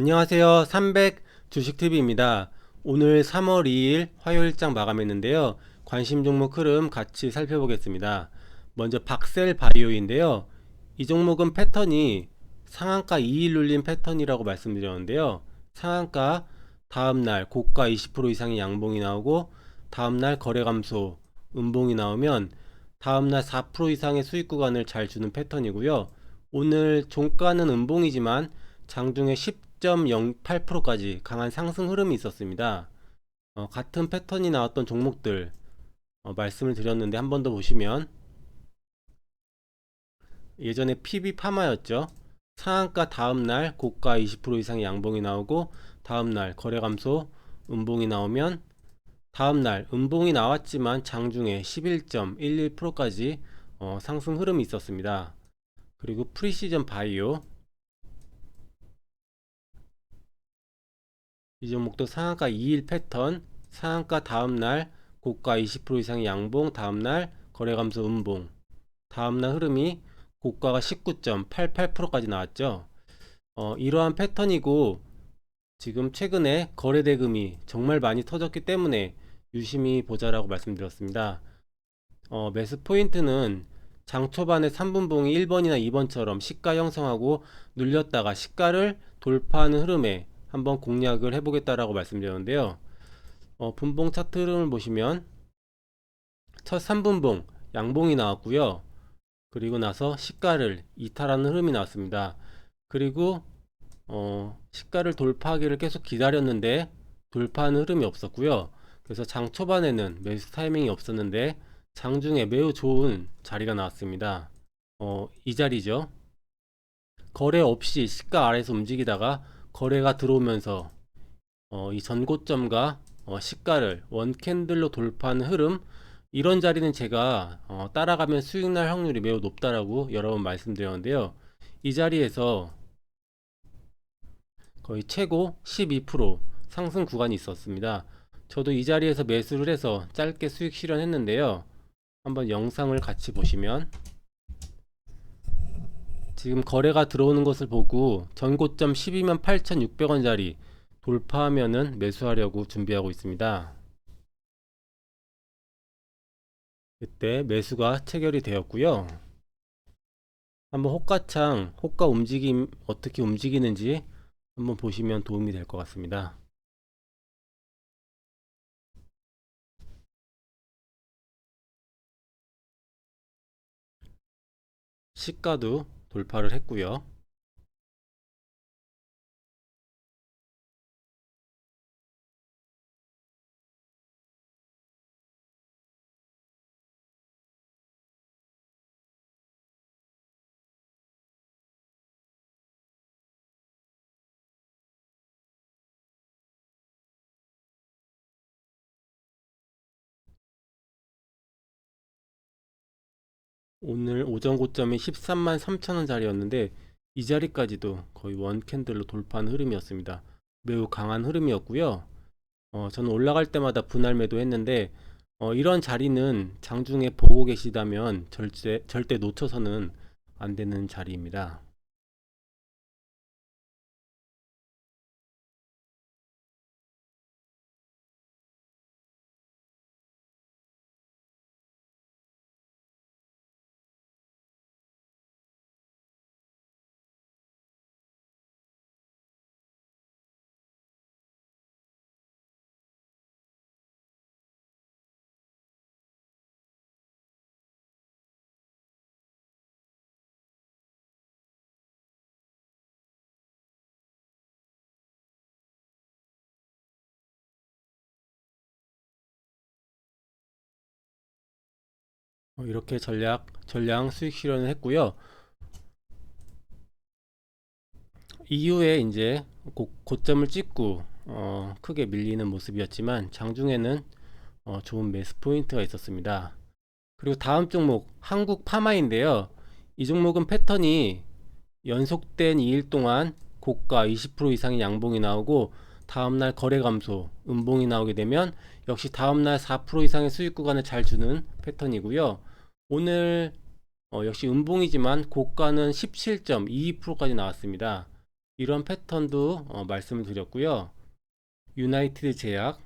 안녕하세요. 300 주식TV입니다. 오늘 3월 2일 화요일장 마감했는데요. 관심 종목 흐름 같이 살펴보겠습니다. 먼저 박셀 바이오인데요. 이 종목은 패턴이 상한가 2일 눌린 패턴이라고 말씀드렸는데요. 상한가 다음날 고가 20% 이상의 양봉이 나오고 다음날 거래 감소 음봉이 나오면 다음날 4% 이상의 수익 구간을 잘 주는 패턴이고요. 오늘 종가는 음봉이지만 장중에 10.08%까지 강한 상승 흐름이 있었습니다. 어, 같은 패턴이 나왔던 종목들 어, 말씀을 드렸는데 한 번 더 보시면 예전에 PB 파마였죠. 상한가 다음날 고가 20% 이상의 양봉이 나오고 다음날 거래 감소 음봉이 나오면 다음날 음봉이 나왔지만 장중에 11.11%까지 어, 상승 흐름이 있었습니다. 그리고 프리시전 바이오 이 종목도 상한가 2일 패턴 상한가 다음날 고가 20% 이상의 양봉 다음날 거래 감소 음봉. 다음날 흐름이 고가가 19.88%까지 나왔죠. 어, 이러한 패턴이고 지금 최근에 거래 대금이 정말 많이 터졌기 때문에 유심히 보자라고 말씀드렸습니다. 어, 매수 포인트는 장 초반에 3분봉이 1번이나 2번처럼 시가 형성하고 눌렸다가 시가를 돌파하는 흐름에 한번 공략을 해보겠다라고 말씀드렸는데요. 어, 분봉 차트 흐름을 보시면 첫 3분봉 양봉이 나왔고요. 그리고 나서 시가를 이탈하는 흐름이 나왔습니다. 그리고 어, 시가를 돌파하기를 계속 기다렸는데 돌파하는 흐름이 없었고요. 그래서 장 초반에는 매수 타이밍이 없었는데 장중에 매우 좋은 자리가 나왔습니다. 어, 이 자리죠. 거래 없이 시가 아래에서 움직이다가 거래가 들어오면서 어, 이 전고점과 어, 시가를 원캔들로 돌파하는 흐름 이런 자리는 제가 어, 따라가면 수익 날 확률이 매우 높다라고 여러 번 말씀드렸는데요. 이 자리에서 거의 최고 12% 상승 구간이 있었습니다. 저도 이 자리에서 매수를 해서 짧게 수익 실현했는데요. 한번 영상을 같이 보시면 지금 거래가 들어오는 것을 보고 전고점 12만 8,600원짜리 돌파하면은 매수하려고 준비하고 있습니다. 그때 매수가 체결이 되었고요. 한번 호가창, 호가 움직임 어떻게 움직이는지 한번 보시면 도움이 될 것 같습니다. 시가도 돌파를 했고요. 오늘 오전 고점이 13만 3천원짜리였는데 이 자리까지도 거의 원 캔들로 돌파한 흐름이었습니다. 매우 강한 흐름이었고요. 어, 저는 올라갈 때마다 분할 매도했는데 어, 이런 자리는 장중에 보고 계시다면 절대 절대 놓쳐서는 안 되는 자리입니다. 이렇게 전략 전량 수익 실현을 했고요. 이후에 이제 고, 고점을 찍고 어, 크게 밀리는 모습이었지만 장중에는 어, 좋은 매수 포인트가 있었습니다. 그리고 다음 종목 한국 파마인데요. 이 종목은 패턴이 연속된 2일 동안 고가 20% 이상의 양봉이 나오고 다음날 거래 감소, 음봉이 나오게 되면 역시 다음날 4% 이상의 수익 구간을 잘 주는 패턴이고요. 오늘 어, 역시 음봉이지만 고가는 17.22%까지 나왔습니다. 이런 패턴도 어, 말씀을 드렸고요. 유나이티드 제약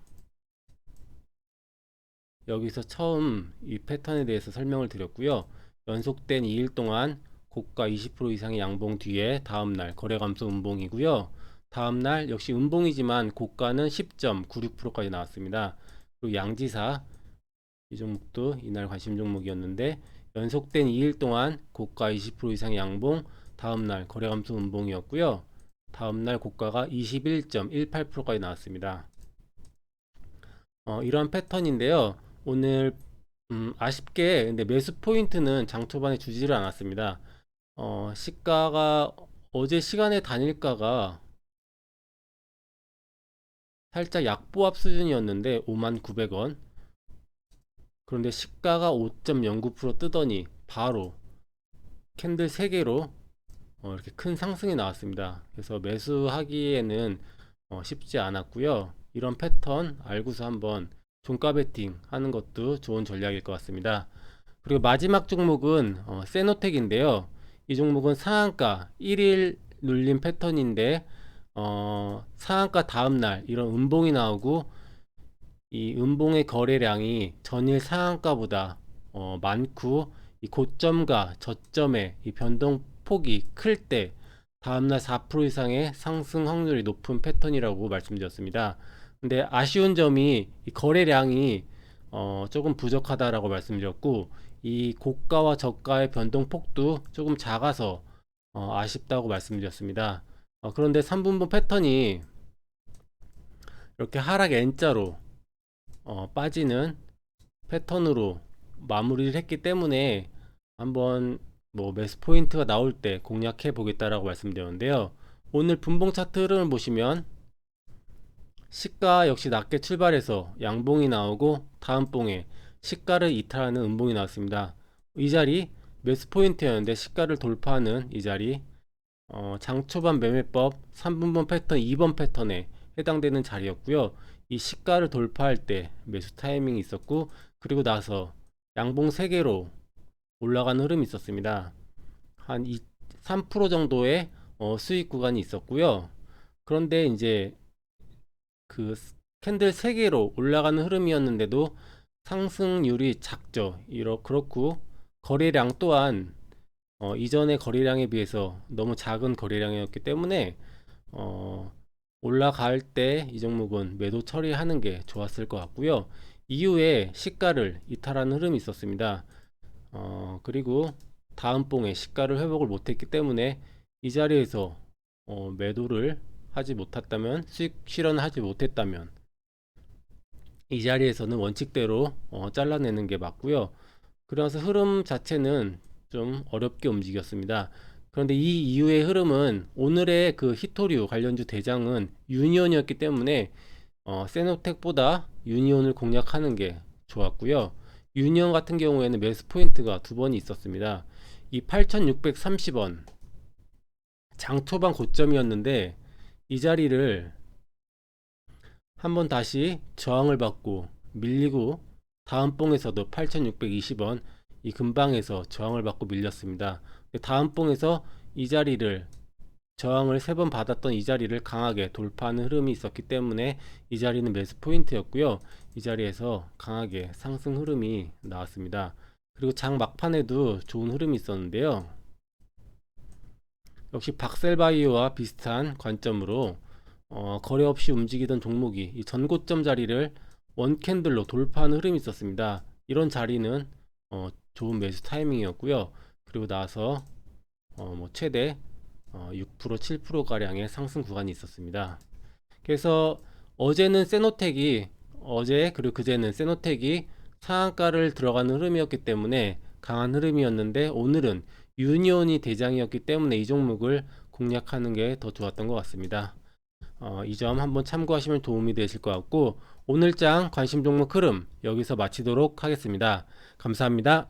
여기서 처음 이 패턴에 대해서 설명을 드렸고요. 연속된 2일 동안 고가 20% 이상의 양봉 뒤에 다음날 거래 감소 음봉이고요. 다음날 역시 음봉이지만 고가는 10.96%까지 나왔습니다. 그리고 양지사 이 종목도 이날 관심 종목이었는데 연속된 2일 동안 고가 20% 이상의 양봉 다음날 거래 감소 음봉이었고요. 다음날 고가가 21.18%까지 나왔습니다. 어, 이런 패턴인데요. 오늘 음, 아쉽게 근데 매수 포인트는 장 초반에 주지를 않았습니다. 어, 시가가 어제 시간에 단일가가 살짝 약보합 수준이었는데 59,900원 그런데 시가가 5.09% 뜨더니 바로 캔들 3개로 어, 이렇게 큰 상승이 나왔습니다. 그래서 매수하기에는 어, 쉽지 않았고요. 이런 패턴 알고서 한번 종가 베팅 하는 것도 좋은 전략일 것 같습니다. 그리고 마지막 종목은 어, 세노텍인데요. 이 종목은 상한가 1일 눌림 패턴인데 어, 상한가 다음 날 이런 음봉이 나오고 이 음봉의 거래량이 전일 상한가보다 어, 많고 이 고점과 저점의 이 변동 폭이 클 때 다음날 4% 이상의 상승 확률이 높은 패턴이라고 말씀드렸습니다. 근데 아쉬운 점이 이 거래량이 어, 조금 부족하다라고 말씀드렸고 이 고가와 저가의 변동 폭도 조금 작아서 어, 아쉽다고 말씀드렸습니다. 어, 그런데 3분분 패턴이 이렇게 하락 N자로 어, 빠지는 패턴으로 마무리를 했기 때문에 한번 뭐 매수 포인트가 나올 때 공략해 보겠다라고 말씀드렸는데요. 오늘 분봉 차트 흐름을 보시면 시가 역시 낮게 출발해서 양봉이 나오고 다음 봉에 시가를 이탈하는 음봉이 나왔습니다. 이 자리 매수 포인트였는데 시가를 돌파하는 이 자리 어, 장초반 매매법 3분번 패턴 2번 패턴에 해당되는 자리였고요. 이 시가를 돌파할 때 매수 타이밍이 있었고 그리고 나서 양봉 3개로 올라가는 흐름이 있었습니다. 한 2, 3% 정도의 어, 수익 구간이 있었고요. 그런데 이제 그 캔들 3개로 올라가는 흐름이었는데도 상승률이 작죠. 이러 그렇고 거래량 또한 어, 이전의 거래량에 비해서 너무 작은 거래량이었기 때문에 어, 올라갈 때 이 종목은 매도 처리하는 게 좋았을 것 같고요. 이후에 시가를 이탈하는 흐름이 있었습니다. 어, 그리고 다음 봉에 시가를 회복을 못했기 때문에 이 자리에서 어, 매도를 하지 못했다면 수익 실현을 하지 못했다면 이 자리에서는 원칙대로 어, 잘라내는 게 맞고요. 그래서 흐름 자체는 좀 어렵게 움직였습니다. 그런데 이 이후의 흐름은 오늘의 그 히토류 관련주 대장은 유니온이었기 때문에 어, 세노텍보다 유니온을 공략하는 게 좋았고요. 유니온 같은 경우에는 매수 포인트가 두 번이 있었습니다. 이 8,630원 장 초반 고점이었는데 이 자리를 한번 다시 저항을 받고 밀리고 다음 봉에서도 8,620원 이 근방에서 저항을 받고 밀렸습니다. 다음 봉에서 이 자리를 저항을 세 번 받았던 이 자리를 강하게 돌파하는 흐름이 있었기 때문에 이 자리는 매수 포인트였고요. 이 자리에서 강하게 상승 흐름이 나왔습니다. 그리고 장 막판에도 좋은 흐름이 있었는데요. 역시 박셀바이오와 비슷한 관점으로 어, 거래 없이 움직이던 종목이 이 전고점 자리를 원캔들로 돌파하는 흐름이 있었습니다. 이런 자리는 어, 좋은 매수 타이밍이었고요. 그리고 나서 어, 뭐 최대 어, 6% 7% 가량의 상승 구간이 있었습니다. 그래서 어제는 세노텍이 어제 그리고 그제는 세노텍이 상한가를 들어가는 흐름이었기 때문에 강한 흐름이었는데 오늘은 유니온이 대장이었기 때문에 이 종목을 공략하는 게 더 좋았던 것 같습니다. 어, 이 점 한번 참고하시면 도움이 되실 것 같고 오늘장 관심 종목 흐름 여기서 마치도록 하겠습니다. 감사합니다.